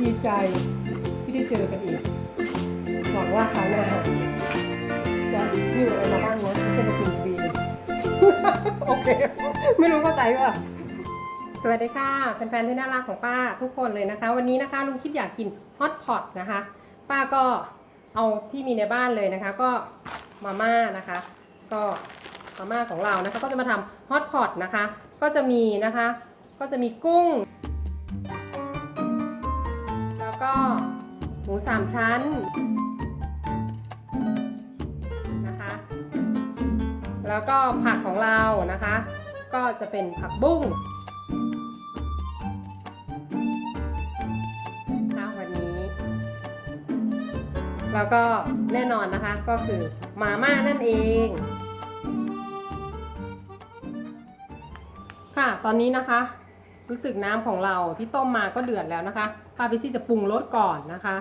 ดีใจที่ได้เจอกันอีกหวังว่าคราวหน้าจะหิ้วอะไรมาบ้างนะไม่ใช่มากินฟรีโอเค ไม่รู้เข้าใจป่ะสวัสดีค่ะแฟนๆที่น่ารักของป้าทุกคนเลยนะคะ วันนี้นะคะลุงคิดอยากกินฮอตพอตนะคะ ป้าก็เอาที่มีในบ้านเลยนะคะ ก็มาม่านะคะ ก็มาม่าของเรานะคะ ก็จะมาทำฮอตพอตนะคะ ก็จะมีนะคะ ก็จะมีกุ้ง ก็หมูสามชั้นนะคะ แล้วก็ผักของเรานะคะ ก็จะเป็นผักบุ้งค่ะวันนี้ แล้วก็แน่นอนนะคะก็คือมาม่านั่นเองค่ะ ตอนนี้นะคะ รู้สึกน้ำของเราที่ต้มมาก็เดือดแล้วนะคะ ป้าพิซี่จะปรุงรสก่อนนะคะ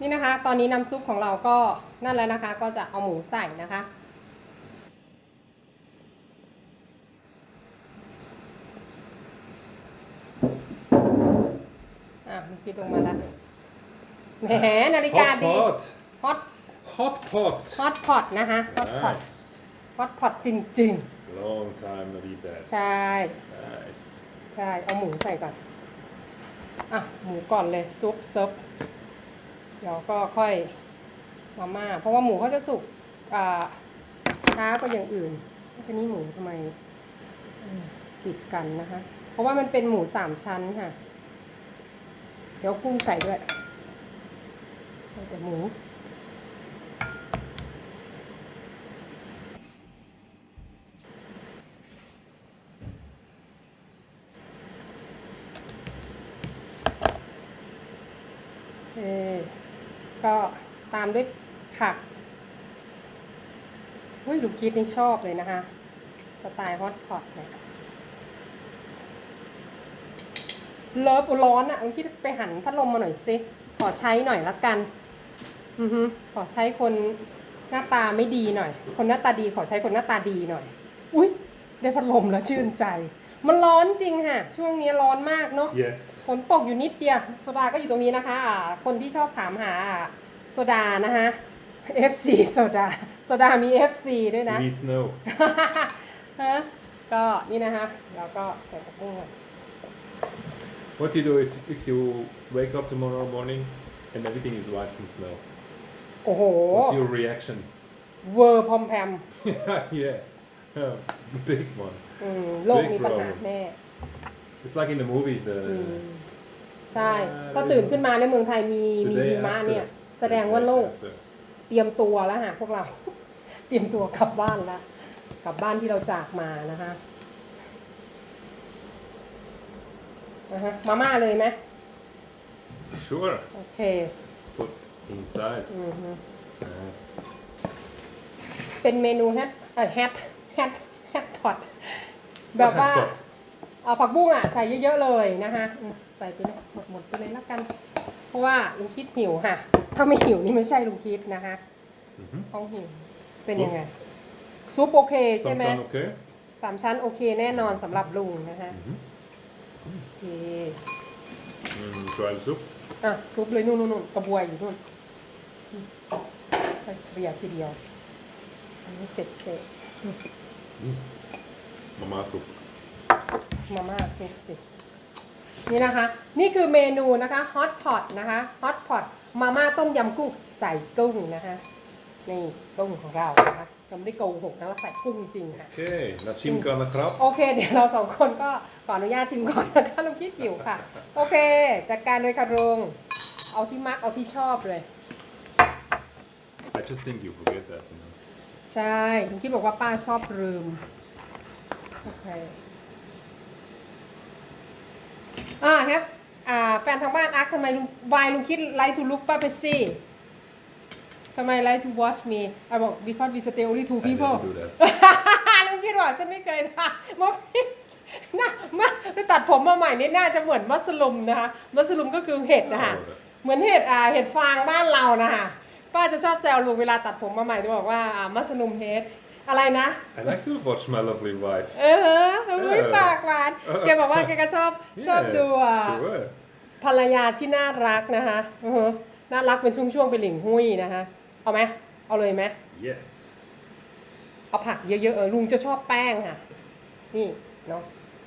นี่นะคะ ตอนนี้น้ำซุปของเราก็ นั่นแล้วนะคะ ก็จะเอาหมูใส่นะคะ อะมันคิดลงมาแล้วแหมนาฬิกา Hot ดี pot. ฮอต Hot pot. ฮอตพอตนะคะฮอตพอต Nice. ฮอตพอตจริง Long time not eat that. ๆ ใช่ Nice. ใช่ เอาหมูใส่ก่อน อะ หมูก่อนเลยซุปซุปเดี๋ยวก็ค่อย มาม่าเพราะว่าหมูเขาจะสุกช้ากว่าอย่างอื่นทีนี้หมูทำไมอืมติดกันนะคะ เพราะว่ามันเป็นหมูสามชั้นค่ะ เดี๋ยวกุ้งใส่ด้วยใส่แต่หมูเออก็ตามด้วย ผักเฮ้ยลูกคิดนี่ชอบเลยนะคะ สไตล์ฮอตพอตเนี่ยเลิฟอุยร้อนอะ่ะลูกคิดไปหันพัดลมมาหน่อยสิ ขอใช้หน่อยละกัน อือฮึขอใช้คนหน้าตาไม่ดีหน่อย คนหน้าตาดีขอใช้คนหน้าตาดีหน่อย อุ้ยได้พัดลมแล้วชื่นใจ มันร้อนจริงค่ะ ช่วงนี้ร้อนมากเนาะ Yes. ฝนตกอยู่นิดเดียวโซดาก็อยู่ตรงนี้นะคะอ่าคนที่ชอบถามหาอ่าโซดานะคะ FC โซดาโซดามี FC ด้วยนะ We need snow. ฮะก็นี่นะคะแล้วก็ใส่กระปุ้งก่อน What do you do if, if you wake up tomorrow morning and everything is white from snow? โอ้โห What's your reaction? เวอร์พอมแพม yes. Oh, big one. อืมโลกมีปัญหาแน่ It's like in the movie. The อืมใช่ ก็ตื่นขึ้นมาในเมืองไทยมี the มี day หิมะ after. เนี่ย แสดงว่าโลก After. เตรียมตัวแล้วฮะพวกเรา เตรียมตัวกลับบ้านแล้วกลับบ้านที่เราจากมานะคะนะฮะมาม่าเลยไหม Sure. โอเค Put inside. อือฮึ Nice. เป็นเมนูแฮทเออแฮทแฮทแฮทพอตแบบว่า Hot pot. เอาผักบุ้งอะ ใส่เยอะๆเลยนะคะอืมใส่ไปเลยหมดหมดไปเลยแล้วกัน เพราะว่าลุงคิดหิวค่ะ ถ้าไม่หิวนี่ไม่ใช่ลุงคิดนะคะ Mhm. ต้องหิว เป็นยังไง ซุปโอเคใช่ไหม Sometimes okay. สามชั้นโอเคแน่นอนสำหรับลุงนะคะ Mhm. โอเค Mm, try the soup. อะซุปเลยนู่นนู่นนู่นกระบวยอยู่นู่นอืมไปเรียกทีเดียว อันนี้เสร็จเสร็จ Mama soup. มาม่าซุปสินี่นะคะ นี่คือเมนูนะคะฮอตพอตนะคะฮอตพอต มาม่าต้มยำกุ้งใส่กุ้งนะคะนี่กุ้งของเรานะคะเราไม่ได้โกหกนะเราใส่กุ้งจริงค่ะ Oké, nou Chim kan het grap. โอเค เดี๋ยวเราสองคนก็ขออนุญาตชิมก่อนนะคะลุงคิดหิวค่ะ โอเค จัดการเลยค่ะลุงเอาที่มักเอาที่ชอบเลย I just think you forget that, you know. ใช่ลุงคิดบอกว่าป้าชอบลืมโอเคอ่าครับ อ่าแฟนทางบ้านอาร์คทำไมลุงวายลุงคิดไลท์ทูลุกป้าเปซี่ทำไม like to watch me ไอบอก because we stay only two I people never do that. ลุงคิดว่าฉันไม่เคยทำมาหน้ามาไปตัดผมมาใหม่นี่น่าจะเหมือนมัสลุมนะคะมัสลุมก็คือเห็ดนะคะ Oh, เหมือนเห็ดอ่าเห็ดฟางบ้านเรานะคะป้าจะชอบแซวลุงเวลาตัดผมมาใหม่จะบอกว่าอ่ามัสลุมเฮด อะไรนะ I like to watch my lovely wife. เออเฮ้ยปากหวานแกบอกว่าแกก็ชอบชอบ Yes, ดูอะ sure. ภรรยาที่น่ารักนะคะอือฮะน่ารักเป็นช่วงๆเป็นหลิงหุ้ยนะคะเอาไหมเอาเลยไหม Yes. เอาผักเยอะๆเออลุงจะชอบแป้งค่ะ นี่เนาะ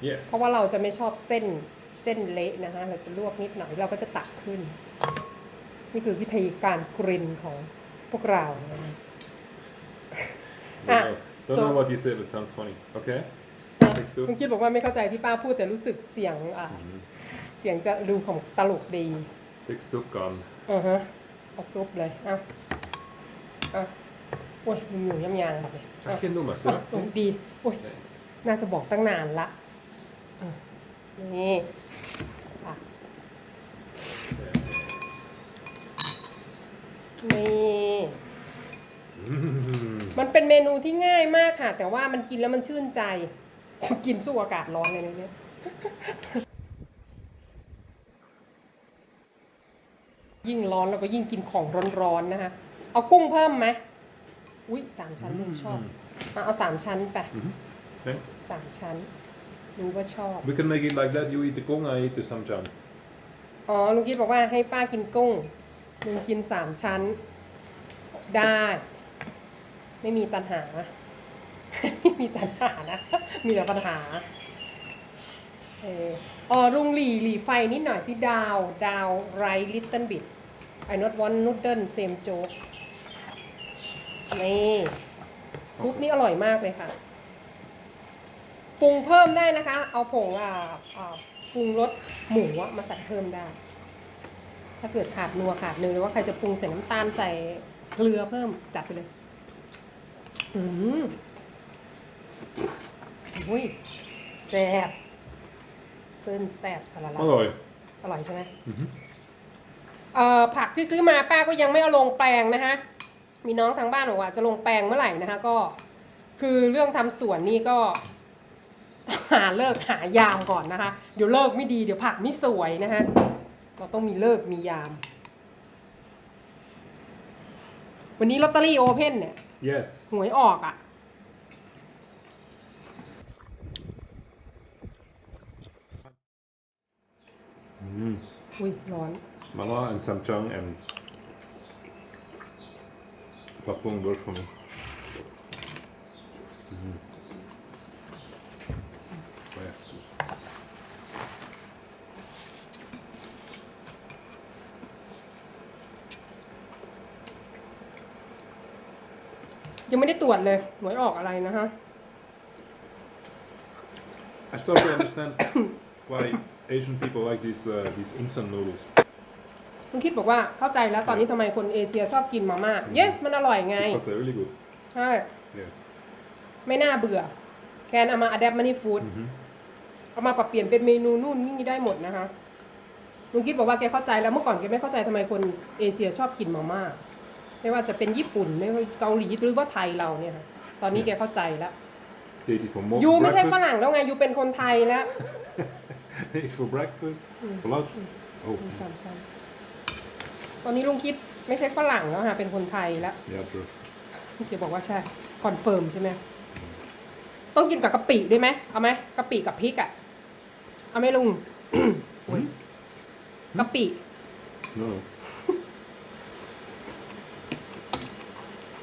Yes. เพราะว่าเราจะไม่ชอบเส้นเส้นเละนะคะเราจะลวกนิดหน่อยเราก็จะตักขึ้น นี่คือวิธีการกรินของพวกเรานะคะ No, Ah, don't so- know what you said, but sounds funny. Okay. นะ Take soup. ลุงคิดบอกว่าไม่เข้าใจที่ป้าพูดแต่รู้สึกเสียงอะ Mhm. เสียงจะดูของตลกดี Take soup gone. อือฮะเอาซุปเลยเอาเอาโอ้ยมีหมูย่ำยางแบบนี้ I can do เอา myself. ลงดีโอ้ย Thanks. น่าจะบอกตั้งนานละอะนี่อะนี่ Mm. มันเป็นเมนูที่ง่ายมากค่ะ แต่ว่ามันกินแล้วมันชื่นใจ กินสู้อากาศร้อนเลยนะเนี่ยยิ่งร้อนเราก็ยิ่งกินของร้อนๆนะคะ เอากุ้งเพิ่มไหมอุ้ยสามชั้นลุงชอบอะเอาสามชั้นไป Mhm. Thanks. สามชั้นรู้ว่าชอบ We can make it like that. You eat the gong, I eat the samjang. อ๋อลุงคิดบอกว่าให้ป้ากินกุ้งลุงกินสามชั้น ได้ ไม่มีปัญหา ไม่มีปัญหานะ มีแต่ปัญหา เออออรุงหลีหลีไฟนิดหน่อยสิดาวดาวไรลิตเติ้ลบิด I not want noodle same joke นี่ซุปนี่อร่อยมากเลยค่ะ ปรุงเพิ่มได้นะคะ เอาผงอ่าปรุงรสหมูมาใส่เพิ่มได้ ถ้าเกิดขาดนัวขาดเนื้อหรือว่าใครจะปรุงใส่น้ำตาลใส่เกลือเพิ่มจัดไปเลย อืมอุ้ยแซ่บเส้นแซ่บสลัด Alloy. อร่อยใช่ไหม Mhm. เอ่อผักที่ซื้อมาป้าก็ยังไม่เอาลงแปลงนะคะมีน้องทางบ้านบอกว่าจะลงแปลงเมื่อไหร่นะคะก็ คือเรื่องทำสวนนี่ก็ หาเลิกหายามก่อนนะคะ เดี๋ยวเลิกไม่ดีเดี๋ยวผักไม่สวยนะคะเราต้องมีเลิกมียาม วันนี้ลอตเตอรี่โอเพนเนี่ย Yes. หวยออกอะ่ะ Mm. อุ้ยร้อน Mama and samjang and papung work for me. ยังไม่ได้ตรวจเลยหวยออกอะไรนะคะ I start to understand why Asian people like these uh, these instant noodles. คุณคิดบอกว่าเข้าใจแล้วตอนนี้ทำไมคนเอเชียชอบกินมาม่า yes มันอร่อยไง Because they're really good. ใช่ Yes. ไม่น่าเบื่อ แคนเอามาอัดแอปมานี่ฟู้ด Mhm. เอามาปรับเปลี่ยนเป็นเมนูนู่นนี่ได้หมดนะคะลุงคิดบอกว่าแกเข้าใจแล้วเมื่อก่อนแกไม่เข้าใจทำไมคนเอเชียชอบกินมาม่า ไม่ว่าจะเป็นญี่ปุ่นไม่ว่าเกาหลีหรือว่าไทยเราเนี่ยค่ะตอนนี้แกเข้าใจแล้ว They eat it for more ยูไม่ใช่ฝ breakfast. รั่งแล้วไงยูเป็นคนไทยแล้ว They eat for breakfast, for lunch. Oh, สามชั้นตอนนี้ลุงคิดไม่ใช่ฝรั่งแล้วค่ะเป็นคนไทยแล้ว yeah, true. แกบอกว่าใช่คอนเฟิร์มใช่ไหมต้องกินกับกะปิด้วยไหมเอาไหมกะปิกับพริกอะเอาไหมลุง โอ้ยกะปิ No,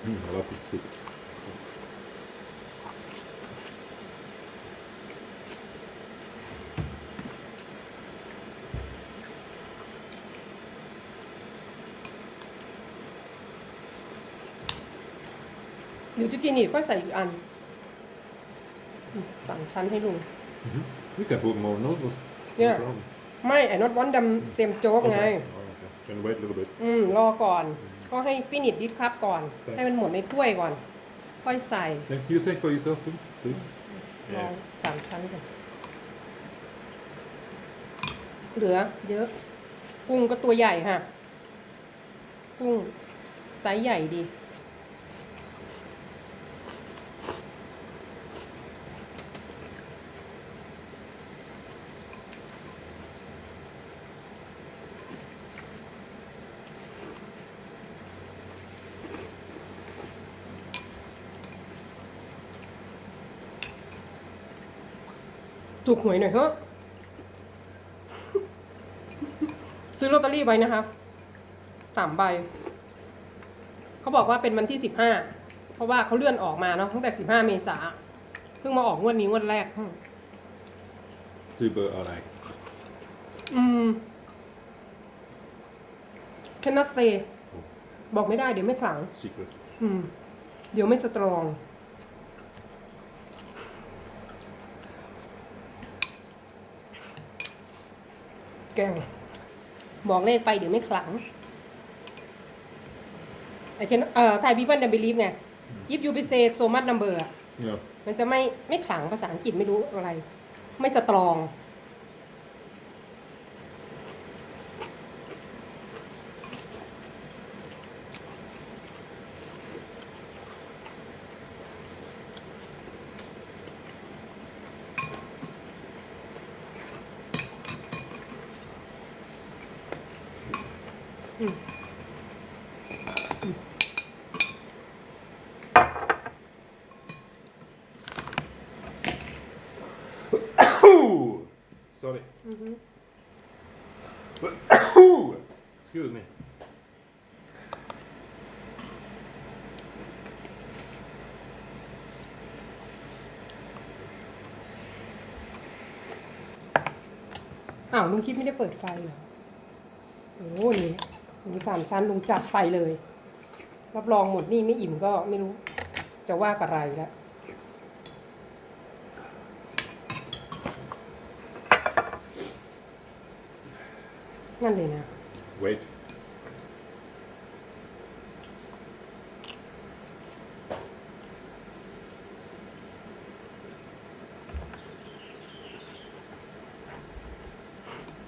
no. mm, I love this soup. หรือจะกินอีกก็ใส่อีกอันอืมสามชั้นให้ลุง We can put more noodles. No Yeah. problem. ไม่ไอ้นอตวอนดำเซมโจ๊กไง Okay. Oh, okay. Can wait a little bit. อืมรอก่อน ก็ให้ฟินิชดิสครับก่อนครับให้มันหมดในถ้วยก่อน ค่อยใส่ Thanks. You take for yourself too, please. ลอง Yeah. สามชั้นก่อนเหลือ เยอะ กุ้งก็ตัวใหญ่ค่ะ กุ้งไซส์ใหญ่ดี ถูกหวยหน่อยเถอะซื้อลอตเตอรี่ไว้นะคะสามใบ เขาบอกว่าเป็นวันที่สิบห้าเพราะว่าเขาเลื่อนออกมาเนาะตั้งแต่สิบห้าเมษาเพิ่งมาออกงวดนี้งวดแรก ซื้อเบอร์อะไร อืม cannot say บอกไม่ได้เดี๋ยวไม่ขลัง secret อืม เดี๋ยวไม่สตรอง แกล้งบอกเลขไปเดี๋ยวไม่ขลังไอ้เคนเอ่อไทย people don't believe ไง if you be say so much number อะ yeah มันจะไม่ไม่ขลังภาษาอังกฤษไม่รู้อะไร ไม่สตรอง sorry อือฮึ excuse me อ้าวลุงคิดไม่ได้เปิดไฟเหรอโอ้โหนี่หมูสามชั้นลุงจัดไปเลย รับรองหมดนี่ไม่อิ่มก็ไม่รู้ จะว่ากับไรแล้ว นั่นเลยนะ wait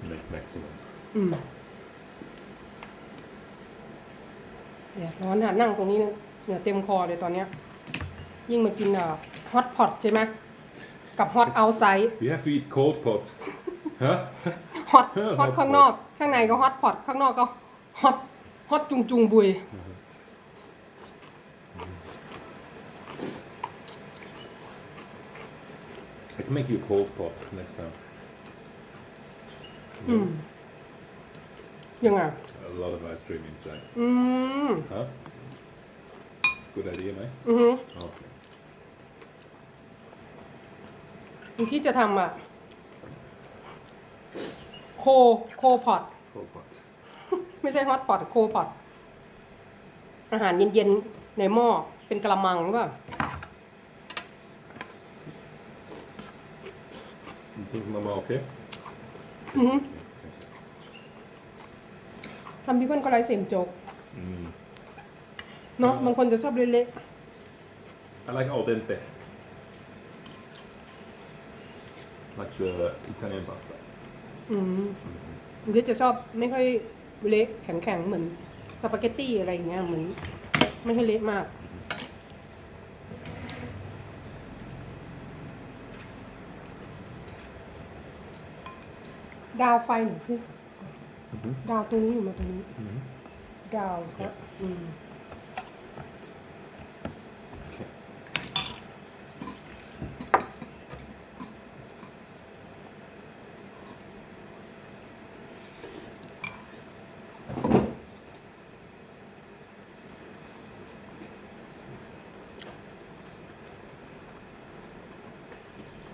แม็ก maximum อืมเดี๋ยวร้อนอะนั่งตรงนี้นะเหงื่อเต็มคอเลยตอนเนี้ย ยิ่งมากินอะฮอตพอตใช่ไหมกับฮอตเอาไซด์ we have to eat cold pot huh ฮอตฮอตข้างนอก ข้างในก็ฮอตพอตข้างนอกก็ฮอตฮอตจุงจุงบุย I can make you a cold pot next time อืม ยังไง a lot of ice cream inside อืม huh good idea ไหมอือฮึ okay คุณคิดจะทำอะ โคโคพอต cold pot ไม่ใช่ฮอตพอตโคพอตอาหารเย็นๆในหม้อเป็นกระมังก็ you think mama okay อือฮึทำพี่เพื่อนก็ไรเสียมโจก mm. เนาะบางคนจะชอบเละ I like al dente like the Italian pasta ๆ อืมคุณคิดจะชอบไม่ค่อยเละแข็งๆเหมือนสปาเกตตี้อะไรอย่างเงี้ยเหมือนไม่ให้เละมาก ดาวไฟหน่อยสิ Mhm. ดาวตรงนี้อยู่มาตรงนี้ Mhm. ดาวก็ Yes อืม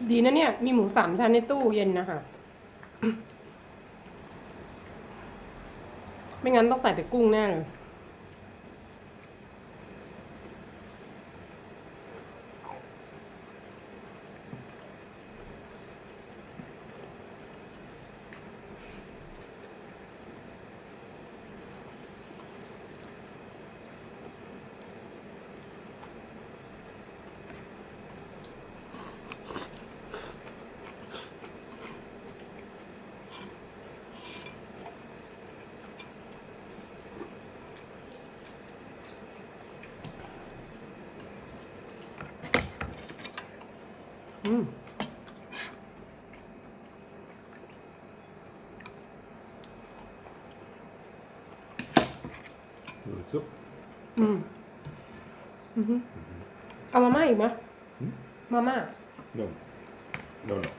ดีนะเนี่ย มีหมูสามชั้นในตู้เย็นนะคะ ไม่งั้นต้องใส่แต่กุ้งแน่เลย อืม Noodle soup. อืมอือฮึเอามาม่าอีกไหมอืมมาม่า No. No, no.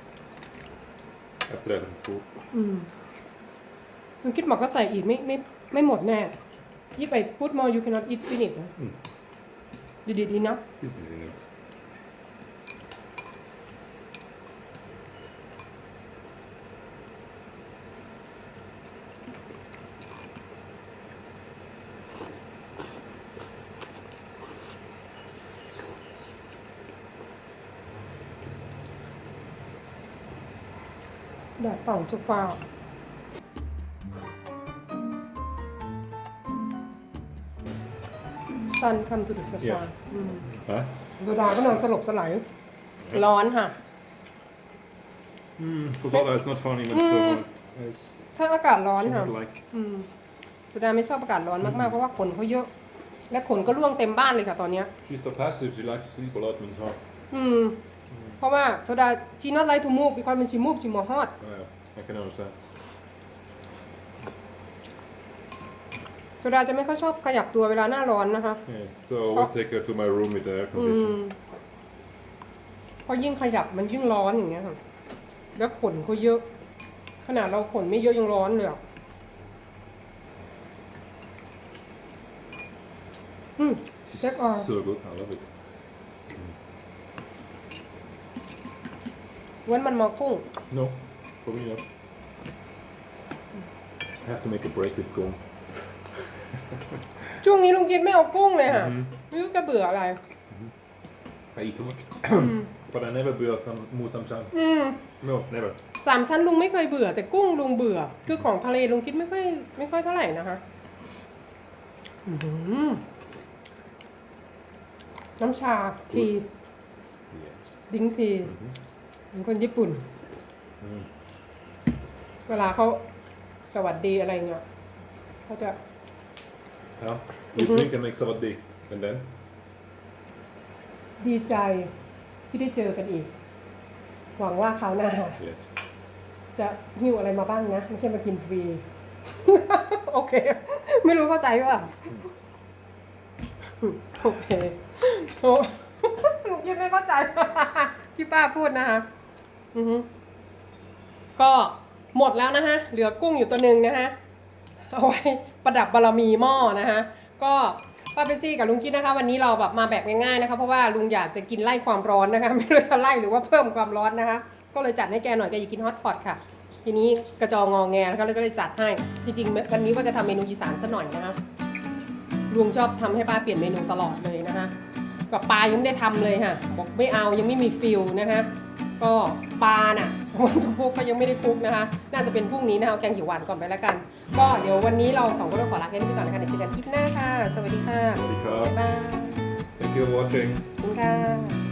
Efter det är det full. อืมคุณคิดบอกก็ใส่อีกไม่ไม่ไม่หมดแน่ยี่ไปพูดมอ you cannot eat finish นะอืมดีดีดีนะ This is in แดดเป่าจุกฟ้าซันคำตุดสฟา Yeah. อืม Huh? โซดาก็นอนสลบสลายร้อนค่ะ Mm, for soda it's not funny, but it's so Mm. hard. It's ถ้าอากาศร้อนค่ะ not like. อืมโซดาไม่ชอบอากาศร้อนมากๆ เพราะว่าขนเขาเยอะ และขนก็ร่วงเต็มบ้านเลยค่ะตอนเนี้ย She's so passive, she likes to sleep a lot when it's hot. อืมเพ ราะว่าโซดา she not like to move because when she move she more hot Oh, yeah, I can understand. โซดาจะไม่ค่อยชอบขยับตัวเวลาหน้าร้อนนะคะ Yeah. So I always take her to my room with the air อื condition. มเพราะยิ่งขยับมันยิ่งร้อนอย่างเงี้ยค่ะ แล้วขนเขาเยอะ ขนาดเราขนไม่เยอะยังร้อนเลยอะอืม Check on. So good, I love it. เว้นมันมอกุ้ง No, probably not. I have to make a break with gum. ช่วงนี้ลุงกินไม่เอากุ้งเลยค่ะ Mhm. ไม่รู้จะเบื่ออะไร I eat too much. but I never beer some more sometimes. อืม No, never. สามชั้นลุงไม่เคยเบื่อ แต่กุ้งลุงเบื่อ คือของทะเลลุงคิดไม่ค่อยไม่ค่อยเท่าไหร่นะคะอื้อหือน้ำชาที Yes. ดิ้งที เป็นคนญี่ปุ่น Mm. เวลาเขาสวัสดีอะไรเงี้ยเขาจะ Yeah. You Mhm. drink and make salad day. And then? ดีใจที่ได้เจอกันอีก หวังว่าคราวหน้า Yes. จะหิ้วอะไรมาบ้างนะ ไม่ใช่มากินฟรี โอเค ไม่รู้เข้าใจว่าโอเคโอ้ลุงยังไม่เข้าใจ ที่ป้าพูดนะคะ อือฮึก็หมดแล้วนะคะเหลือกุ้งอยู่ตัวหนึ่งนะคะเอาไว้ประดับบารมีหม้อนะคะก็ป้าเปซี่กับลุงคิดนะคะ วันนี้เราแบบมาแบบง่ายๆนะคะเพราะว่าลุงอยากจะกินไล่ความร้อนนะคะ ไม่รู้จะไล่หรือว่าเพิ่มความร้อนนะคะ ก็เลยจัดให้แกหน่อยแกอยากกินฮอตพอตค่ะ ทีนี้กระจองงอแงแล้วก็เลยก็เลยจัดให้ จริงๆวันนี้ว่าจะทำเมนูอีสานซะหน่อยนะคะลุงชอบทำให้ป้าเปลี่ยนเมนูตลอดเลยนะคะกับปลายังไม่ได้ทำเลยค่ะบอกไม่เอายังไม่มีฟิลนะคะ ก็ปลาน่ะวันทุกพวกเขายังไม่ได้คลุกนะคะ น่าจะเป็นพรุ่งนี้นะคะเอาแกงเขียวหวานก่อนไปแล้วกัน ก็เดี๋ยววันนี้เราสองคนต้องขอลาแค่นี้ไปก่อนนะคะเดี๋ยวเจอกันคลิปหน้าค่ะ สวัสดีค่ะ Because บ๊ายบาย thank you for watching. ขอบคุณค่ะ